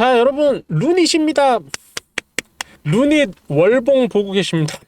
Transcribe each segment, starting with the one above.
자, 여러분, 루닛입니다. 루닛 월봉 보고 계십니다.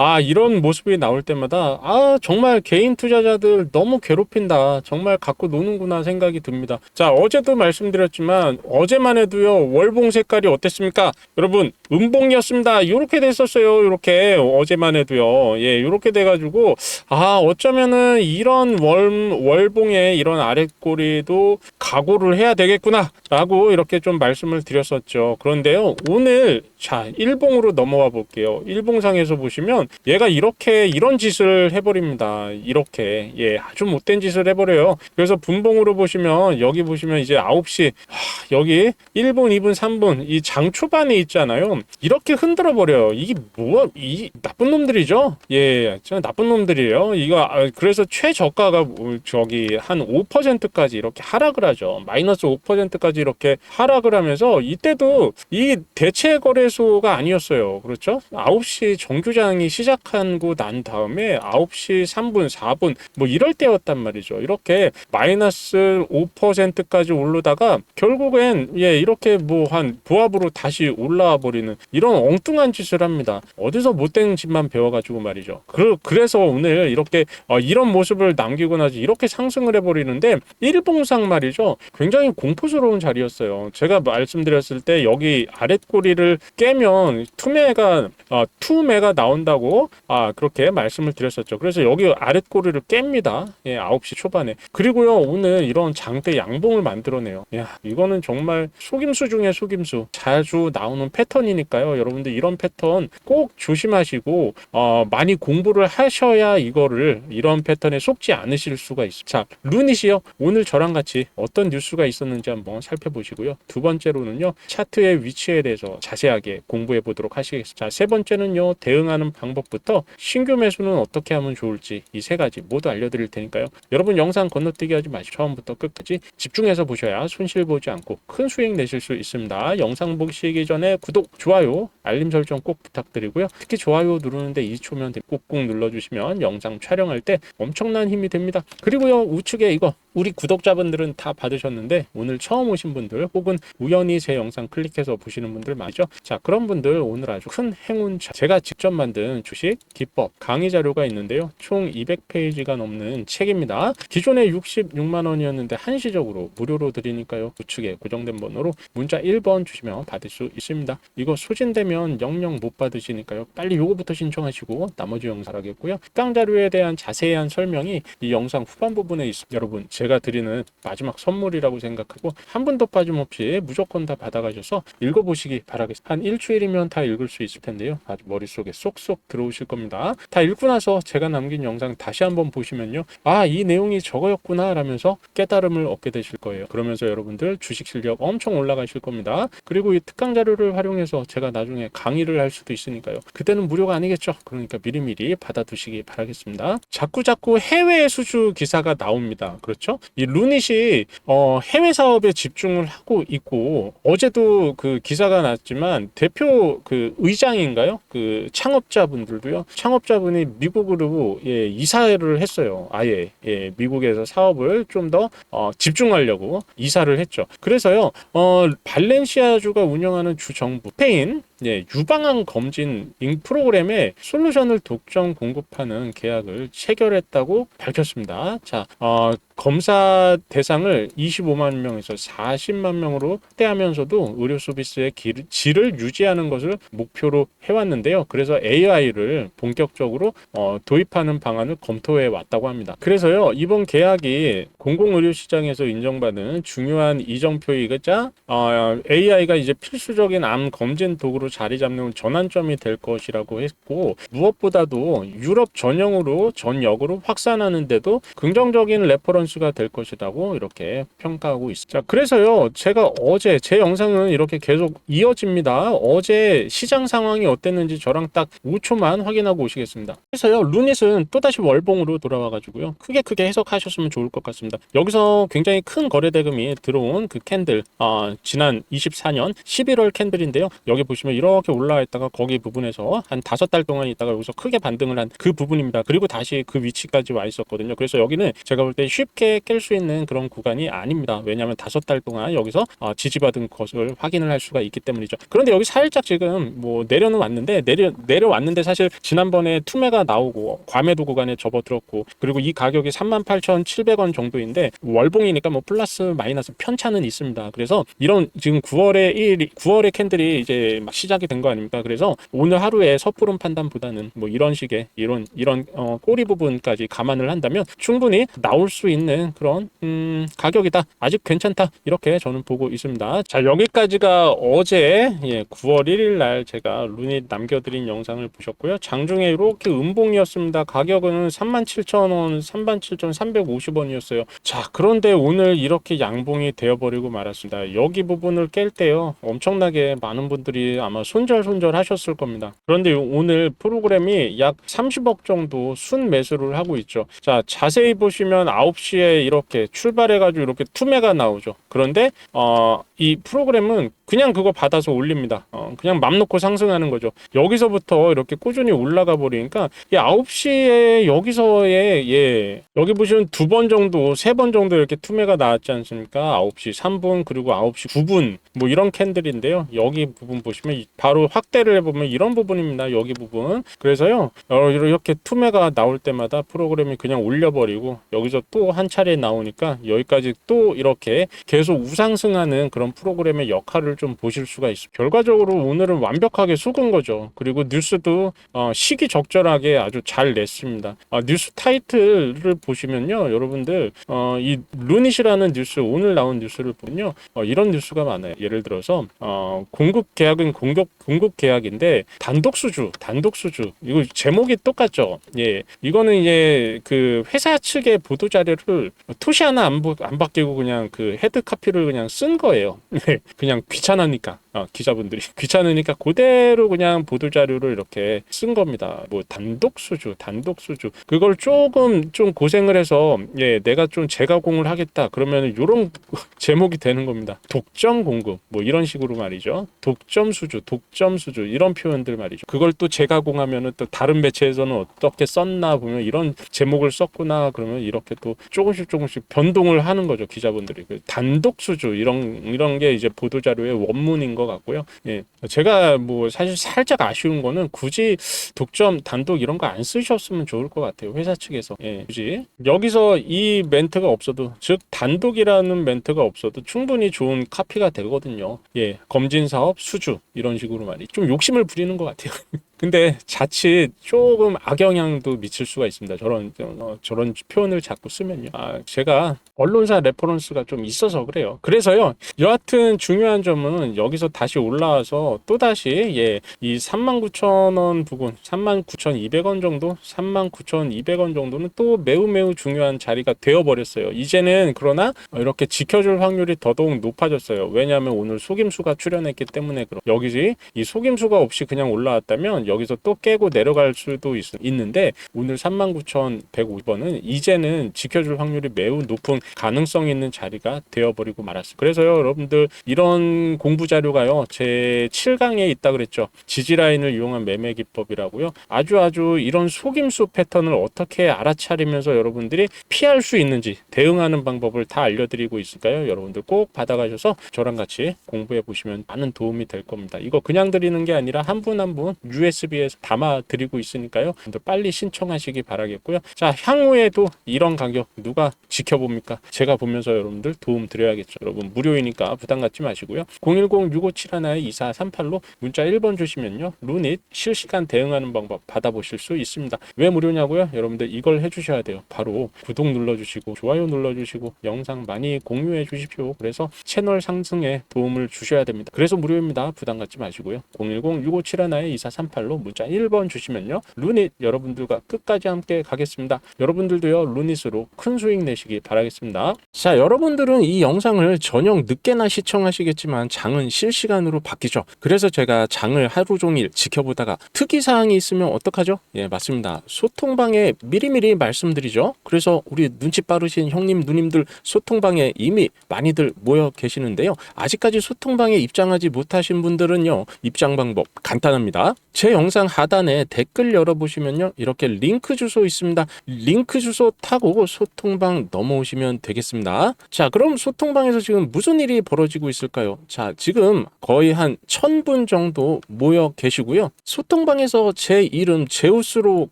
아, 이런 모습이 나올 때마다, 아, 정말 개인 투자자들 너무 괴롭힌다. 정말 갖고 노는구나 생각이 듭니다. 자, 어제도 말씀드렸지만, 어제만 해도요, 월봉 색깔이 어땠습니까? 여러분, 음봉이었습니다. 이렇게 됐었어요. 이렇게. 어제만 해도요. 예, 이렇게 돼가지고, 아, 어쩌면은 이런 월, 월봉의 이런 아랫꼬리도 각오를 해야 되겠구나. 라고 이렇게 좀 말씀을 드렸었죠. 그런데요, 오늘, 자, 일봉으로 넘어와 볼게요. 일봉상에서 보시면, 얘가 이렇게, 이런 짓을 해버립니다. 이렇게. 예, 아주 못된 짓을 해버려요. 그래서 분봉으로 보시면, 여기 보시면 이제 9시, 하, 여기 1분, 2분, 3분, 이 장 초반에 있잖아요. 이렇게 흔들어 버려요. 이게 뭐, 이 나쁜 놈들이죠? 예, 저 나쁜 놈들이에요. 이거, 아, 그래서 최저가가 뭐 저기 한 5%까지 이렇게 하락을 하죠. 마이너스 5%까지 이렇게 하락을 하면서 이때도 이 대체 거래 소가 아니었어요. 그렇죠? 9시 정규장이 시작하고 난 다음에 9시 3분, 4분 뭐 이럴 때였단 말이죠. 이렇게 마이너스 5%까지 오르다가 결국엔 예, 이렇게 뭐한 보합으로 다시 올라와 버리는 이런 엉뚱한 짓을 합니다. 어디서 못된 짓만 배워 가지고 말이죠. 그, 그래서 오늘 이렇게 어, 이런 모습을 남기고 나서 이렇게 상승을 해 버리는데 일봉상 말이죠. 굉장히 공포스러운 자리였어요. 제가 말씀드렸을 때 여기 아랫꼬리를 깨면 투매가 어, 투매가 나온다고 아 그렇게 말씀을 드렸었죠. 그래서 여기 아랫꼬리를 깹니다. 예, 9시 초반에. 그리고요 오늘 이런 장대 양봉을 만들어내요. 야 이거는 정말 속임수 중에 속임수. 자주 나오는 패턴이니까요. 여러분들 이런 패턴 꼭 조심하시고 어, 많이 공부를 하셔야 이거를 이런 패턴에 속지 않으실 수가 있습니다. 자 루닛이요. 오늘 저랑 같이 어떤 뉴스가 있었는지 한번 살펴보시고요. 두 번째로는요 차트의 위치에 대해서 자세하게 공부해 보도록 하시겠습니다. 자, 세 번째는요 대응하는 방법부터 신규 매수는 어떻게 하면 좋을지 이 세 가지 모두 알려드릴 테니까요. 여러분 영상 건너뛰기 하지 마시고 처음부터 끝까지 집중해서 보셔야 손실 보지 않고 큰 수익 내실 수 있습니다. 영상 보시기 전에 구독, 좋아요, 알림 설정 꼭 부탁드리고요. 특히 좋아요 누르는데 2초면 꾹꾹 눌러주시면 영상 촬영할 때 엄청난 힘이 됩니다. 그리고요 우측에 이거 우리 구독자분들은 다 받으셨는데 오늘 처음 오신 분들 혹은 우연히 제 영상 클릭해서 보시는 분들 많죠? 자 그런 분들 오늘 아주 큰 행운 차- 제가 직접 만든 주식 기법 강의 자료가 있는데요. 총 200페이지가 넘는 책입니다. 기존에 66만 원이었는데 한시적으로 무료로 드리니까요. 우측에 고정된 번호로 문자 1번 주시면 받을 수 있습니다. 이거 소진되면 영영 못 받으시니까요. 빨리 요거부터 신청하시고 나머지 영상 하겠고요. 특강 자료에 대한 자세한 설명이 이 영상 후반 부분에 있습니다. 여러분 제가 드리는 마지막 선물이라고 생각하고 한 분도 빠짐없이 무조건 다 받아가셔서 읽어보시기 바라겠습니다. 한 일주일이면 다 읽을 수 있을 텐데요. 아주 머릿속에 쏙쏙 들어오실 겁니다. 다 읽고 나서 제가 남긴 영상 다시 한번 보시면요. 아, 이 내용이 저거였구나 라면서 깨달음을 얻게 되실 거예요. 그러면서 여러분들 주식 실력 엄청 올라가실 겁니다. 그리고 이 특강 자료를 활용해서 제가 나중에 강의를 할 수도 있으니까요. 그때는 무료가 아니겠죠. 그러니까 미리미리 받아두시기 바라겠습니다. 자꾸 자꾸 해외 수주 기사가 나옵니다. 그렇죠? 이 루닛이 어, 해외 사업에 집중을 하고 있고 어제도 그 기사가 났지만 대표 그 의장인가요? 그 창업자분들도요. 창업자분이 미국으로 예, 이사를 했어요. 아예 예, 미국에서 사업을 좀더 어, 집중하려고 이사를 했죠. 그래서요. 어, 발렌시아주가 운영하는 주 정부 스페인 예, 유방암 검진 인 프로그램에 솔루션을 독점 공급하는 계약을 체결했다고 밝혔습니다. 자, 어, 검사 대상을 25만 명에서 40만 명으로 확대하면서도 의료 서비스의 길- 질을 유지하는 것을 목표로 해왔는데요. 그래서 AI를 본격적으로 어, 도입하는 방안을 검토해 왔다고 합니다. 그래서요 이번 계약이 공공의료 시장에서 인정받은 중요한 이정표이자 어, AI가 이제 필수적인 암 검진 도구로 자리 잡는 전환점이 될 것이라고 했고 무엇보다도 유럽 전형으로 전역으로 확산하는데도 긍정적인 레퍼런스가 될 것이라고 이렇게 평가하고 있습니다. 자, 그래서요 제가 어제 제 영상은 이렇게 계속 이어집니다. 어제 시장 상황이 어땠는지 저랑 딱 5초만 확인하고 오시겠습니다. 그래서요 루닛은 또다시 월봉으로 돌아와 가지고요 크게 크게 해석하셨으면 좋을 것 같습니다. 여기서 굉장히 큰 거래 대금이 들어온 그 캔들 아, 지난 24년 11월 캔들인데요. 여기 보시면 이렇게 올라와 있다가 거기 부분에서 한 다섯 달 동안 있다가 여기서 크게 반등을 한 그 부분입니다. 그리고 다시 그 위치까지 와 있었거든요. 그래서 여기는 제가 볼 때 쉽게 깰 수 있는 그런 구간이 아닙니다. 왜냐하면 다섯 달 동안 여기서 어, 지지받은 것을 확인을 할 수가 있기 때문이죠. 그런데 여기 살짝 지금 뭐 내려는 왔는데 내려 내려왔는데 사실 지난번에 투매가 나오고 과매도 구간에 접어들었고 그리고 이 가격이 38,700원 정도인데 월봉이니까 뭐 플러스 마이너스 편차는 있습니다. 그래서 이런 지금 9월에 1 9월에 캔들이 이제 막 시 작이 된 거 아닙니까? 그래서 오늘 하루에 섣부른 판단보다는 뭐 이런 식의 이런 이런 어, 꼬리 부분까지 감안을 한다면 충분히 나올 수 있는 그런 음, 가격이다. 아직 괜찮다. 이렇게 저는 보고 있습니다. 자 여기까지가 어제 예, 9월 1일 날 제가 루닛 남겨드린 영상을 보셨고요. 장중에 이렇게 음봉이었습니다. 가격은 37,000원, 37,350원이었어요. 자 그런데 오늘 이렇게 양봉이 되어버리고 말았습니다. 여기 부분을 깰 때요. 엄청나게 많은 분들이 아마 손절손절 하셨을 겁니다. 그런데 오늘 프로그램이 약 30억 정도 순 매수를 하고 있죠. 자 자세히 보시면 9시에 이렇게 출발해가지고 이렇게 투매가 나오죠. 그런데 어, 이 프로그램은 그냥 그거 받아서 올립니다. 어, 그냥 맘 놓고 상승하는 거죠. 여기서부터 이렇게 꾸준히 올라가 버리니까 이 9시에 여기서의 예 여기 보시면 두 번 정도 세 번 정도 이렇게 투매가 나왔지 않습니까? 9시 3분 그리고 9시 9분 뭐 이런 캔들인데요. 여기 부분 보시면 바로 확대를 해보면 이런 부분입니다. 여기 부분 그래서요 어, 이렇게 투매가 나올 때마다 프로그램이 그냥 올려버리고 여기서 또 한 차례 나오니까 여기까지 또 이렇게 계속 우상승하는 그런 프로그램의 역할을 좀 보실 수가 있습니다. 결과적으로 오늘은 완벽하게 속은 거죠. 그리고 뉴스도 어, 시기 적절하게 아주 잘 냈습니다. 아, 뉴스 타이틀을 보시면요, 여러분들 어, 이 루닛이라는 뉴스 오늘 나온 뉴스를 보면요, 어, 이런 뉴스가 많아요. 예를 들어서 어, 공급 계약은 공급 공급 계약인데 단독 수주, 단독 수주 이거 제목이 똑같죠. 예, 이거는 이제 그 회사 측의 보도 자료를 토시 하나 안, 보- 안 바뀌고 그냥 그 헤드 카피를 그냥 쓴 거예요. 네, 그냥 귀찮으니까. 어, 기자분들이 귀찮으니까 그대로 그냥 보도 자료를 이렇게 쓴 겁니다. 뭐 단독 수주, 단독 수주 그걸 조금 좀 고생을 해서 예 내가 좀 재가공을 하겠다 그러면 이런 제목이 되는 겁니다. 독점 공급 뭐 이런 식으로 말이죠. 독점 수주, 독점 수주 이런 표현들 말이죠. 그걸 또 재가공하면은 또 다른 매체에서는 어떻게 썼나 보면 이런 제목을 썼구나 그러면 이렇게 또 조금씩 조금씩 변동을 하는 거죠 기자분들이 그 단독 수주 이런 이런 게 이제 보도 자료의 원문인 것 같고요. 예, 제가 뭐 사실 살짝 아쉬운 거는 굳이 독점 단독 이런 거 안 쓰셨으면 좋을 것 같아요 회사 측에서 예, 굳이 여기서 이 멘트가 없어도 즉 단독이라는 멘트가 없어도 충분히 좋은 카피가 되거든요. 예, 검진 사업 수주 이런 식으로 말이 좀 욕심을 부리는 것 같아요. 근데 자칫 조금 악영향도 미칠 수가 있습니다. 저런 어, 저런 표현을 자꾸 쓰면요. 아, 제가 언론사 레퍼런스가 좀 있어서 그래요. 그래서요. 여하튼 중요한 점은 여기서 다시 올라와서 또 다시 예, 이 39,000원 부근, 39,200원 정도, 39,200원 정도는 또 매우 매우 중요한 자리가 되어 버렸어요. 이제는 그러나 이렇게 지켜줄 확률이 더더욱 높아졌어요. 왜냐하면 오늘 속임수가 출연했기 때문에 그럼 여기지 이 속임수가 없이 그냥 올라왔다면 여기서 또 깨고 내려갈 수도 있, 있는데 오늘 39,150원은 이제는 지켜줄 확률이 매우 높은 가능성 있는 자리가 되어버리고 말았어요. 그래서요, 여러분들 이런 공부 자료가요, 제 7강에 있다 그랬죠. 지지라인을 이용한 매매 기법이라고요. 아주 아주 이런 속임수 패턴을 어떻게 알아차리면서 여러분들이 피할 수 있는지 대응하는 방법을 다 알려드리고 있으니까요. 여러분들 꼭 받아가셔서 저랑 같이 공부해 보시면 많은 도움이 될 겁니다. 이거 그냥 드리는 게 아니라 한 분 한분 USB에서 담아 드리고 있으니까요. 빨리 신청하시기 바라겠고요. 자, 향후에도 이런 가격 누가 지켜봅니까? 제가 보면서 여러분들 도움 드려야겠죠. 여러분 무료이니까 부담 갖지 마시고요. 010-6571-2438로 문자 1번 주시면요. 루닛 실시간 대응하는 방법 받아보실 수 있습니다. 왜 무료냐고요? 여러분들 이걸 해주셔야 돼요. 바로 구독 눌러주시고 좋아요 눌러주시고 영상 많이 공유해 주십시오. 그래서 채널 상승에 도움을 주셔야 됩니다. 그래서 무료입니다. 부담 갖지 마시고요. 010-6571-2438로 말로 문자 1번 주시면요. 루닛 여러분들과 끝까지 함께 가겠습니다. 여러분들도요. 루닛으로 큰 수익 내시기 바라겠습니다. 자, 여러분들은 이 영상을 저녁 늦게나 시청하시겠지만 장은 실시간으로 바뀌죠. 그래서 제가 장을 하루 종일 지켜보다가 특이 사항이 있으면 어떡하죠? 예, 맞습니다. 소통방에 미리미리 말씀드리죠. 그래서 우리 눈치 빠르신 형님, 누님들 소통방에 이미 많이들 모여 계시는데요. 아직까지 소통방에 입장하지 못하신 분들은요. 입장 방법 간단합니다. 제 영상 하단에 댓글 열어보시면요. 이렇게 링크 주소 있습니다. 링크 주소 타고 소통방 넘어오시면 되겠습니다. 자, 그럼 소통방에서 지금 무슨 일이 벌어지고 있을까요? 자, 지금 거의 한 1000분 정도 모여 계시고요. 소통방에서 제 이름 제우스로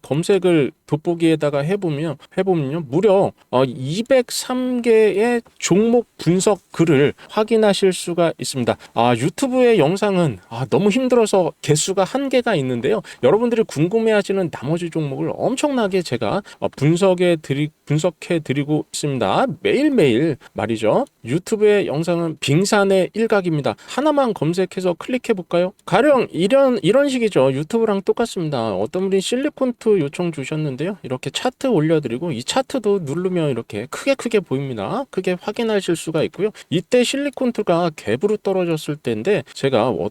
검색을 돋보기에다가 해보면 해보면요 무려 어, 203개의 종목 분석 글을 확인하실 수가 있습니다. 아 유튜브의 영상은 아, 너무 힘들어서 개수가 한계가 있는데요. 여러분들이 궁금해하시는 나머지 종목을 엄청나게 제가 어, 분석해 드리 분석해 드리고 있습니다. 매일매일 말이죠. 유튜브의 영상은 빙산의 일각입니다. 하나만 검색해서 클릭해 볼까요? 가령 이런 이런 식이죠. 유튜브랑 똑같습니다. 어떤 분이 실리콘트 요청 주셨는데 요. 이렇게 차트 올려드리고 이 차트도 누르면 이렇게 크게 크게 보입니다. 크게 확인하실 수가 있고요. 이때 실리콘트가 갭으로 떨어졌을 때인데 제가 어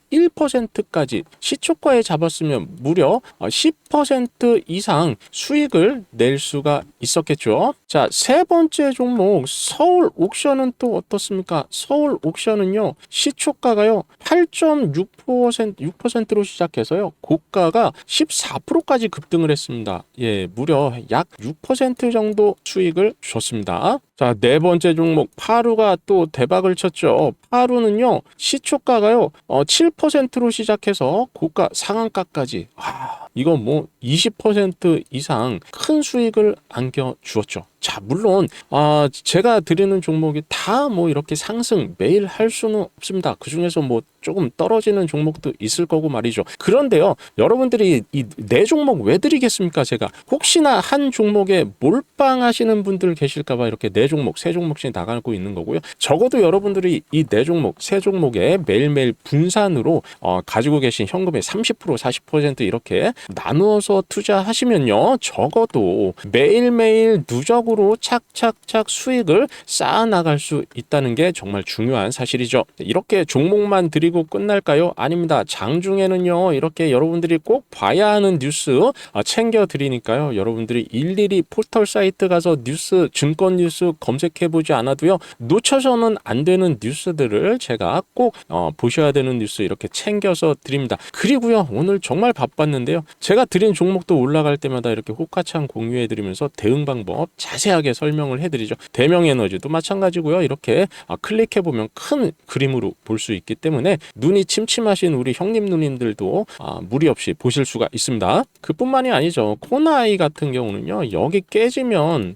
1%까지 시초가에 잡았으면 무려 10% 이상 수익을 낼 수가 있었겠죠. 자, 세 번째 종목 서울 옥션은 또 어떻습니까? 서울 옥션은요. 시초가가요. 8.6% 6%로 시작해서요. 고가가 14%까지 급등을 했습니다. 예, 무려 약 6% 정도 수익을 줬습니다. 자, 네 번째 종목 파루가 또 대박을 쳤죠. 파루는요. 시초가가요. 어, 7%로 시작해서 고가 상한가까지 아, 이건 뭐 20% 이상 큰 수익을 안겨 주었죠. 자, 물론 아, 제가 드리는 종목이 다 뭐 이렇게 상승 매일 할 수는 없습니다. 그 중에서 뭐 조금 떨어지는 종목도 있을 거고 말이죠. 그런데요, 여러분들이 이 네 종목 왜 드리겠습니까? 제가 혹시나 한 종목에 몰빵하시는 분들 계실까봐 이렇게 네 종목, 세 종목씩 나가고 있는 거고요. 적어도 여러분들이 이 네 종목, 세 종목에 매일매일 분산으로 어, 가지고 계신 현금의 30% 40% 이렇게 나누어서 투자하시면요. 적어도 매일매일 누적으로 착착착 수익을 쌓아 나갈 수 있다는 게 정말 중요한 사실이죠. 이렇게 종목만 드리고 끝날까요? 아닙니다. 장중에는요. 이렇게 여러분들이 꼭 봐야 하는 뉴스 아, 챙겨 드리니까요. 여러분들이 일일이 포털 사이트 가서 뉴스 증권 뉴스 검색해 보지 않아도요. 놓쳐서는 안 되는 뉴스들을 제가 꼭 어, 보셔야 되는 뉴스 이렇게 챙겨서 드립니다. 그리고요. 오늘 정말 바빴는데요. 제가 드린 종목도 올라갈 때마다 이렇게 호카창 공유해 드리면서 대응 방법 자세하게 설명을 해 드리죠. 대명 에너지도 마찬가지고요. 이렇게 아, 클릭해 보면 큰 그림으로 볼 수 있기 때문에 눈이 침침하신 우리 형님 누님들도 아, 무리 없이 보실 수가 있습니다. 그뿐만이 아니죠. 코나이 같은 경우는요. 여기 깨지면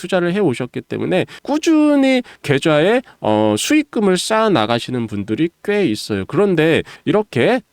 투자를 해 오셨기 때문에 꾸준히 계좌에 어, 수익금을 쌓아 나가시는 분들이 꽤 있어요. 그런데 이렇게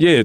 예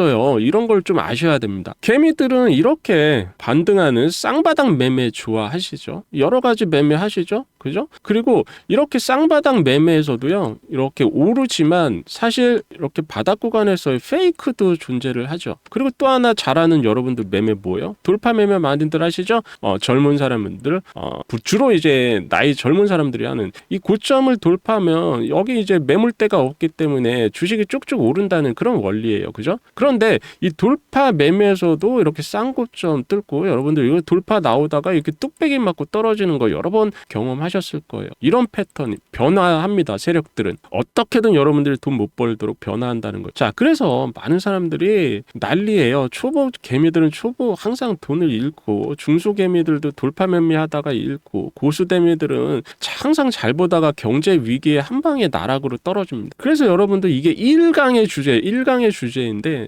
어요. 이런 걸 좀 아셔야 됩니다. 개미들은 이렇게 반등하는 쌍바닥 매매 좋아하시죠. 여러 가지 매매 하시죠. 그죠? 그리고 이렇게 쌍바닥 매매에서도요. 이렇게 오르지만 사실 이렇게 바닥 구간에서의 페이크도 존재를 하죠. 그리고 또 하나 잘하는 여러분들 매매 뭐예요? 돌파 매매 많이들 하시죠? 어, 젊은 사람들 어, 주로 이제 나이 젊은 사람들이 하는 이 고점을 돌파하면 여기 이제 매물대가 없기 때문에 주식이 쭉쭉 오른다는 그런 원리예요. 그죠? 그런데 이 돌파 매매에서도 이렇게 쌍고점 뚫고 여러분들 이거 돌파 나오다가 이렇게 뚝배기 맞고 떨어지는 거 여러 번 경험하셨을 거예요. 이런 패턴이 변화합니다. 세력들은 어떻게든 여러분들이 돈 못 벌도록 변화한다는 거. 자, 그래서 많은 사람들이 난리예요. 초보 개미들은 초보 항상 돈을 잃고 중소 개미들도 돌파 매매하다가 잃고 고수 개미들은 항상 잘 보다가 경제 위기에 한 방에 나락으로 떨어집니다. 그래서 여러분들 이게 1강의 주제, 1강의 주제인데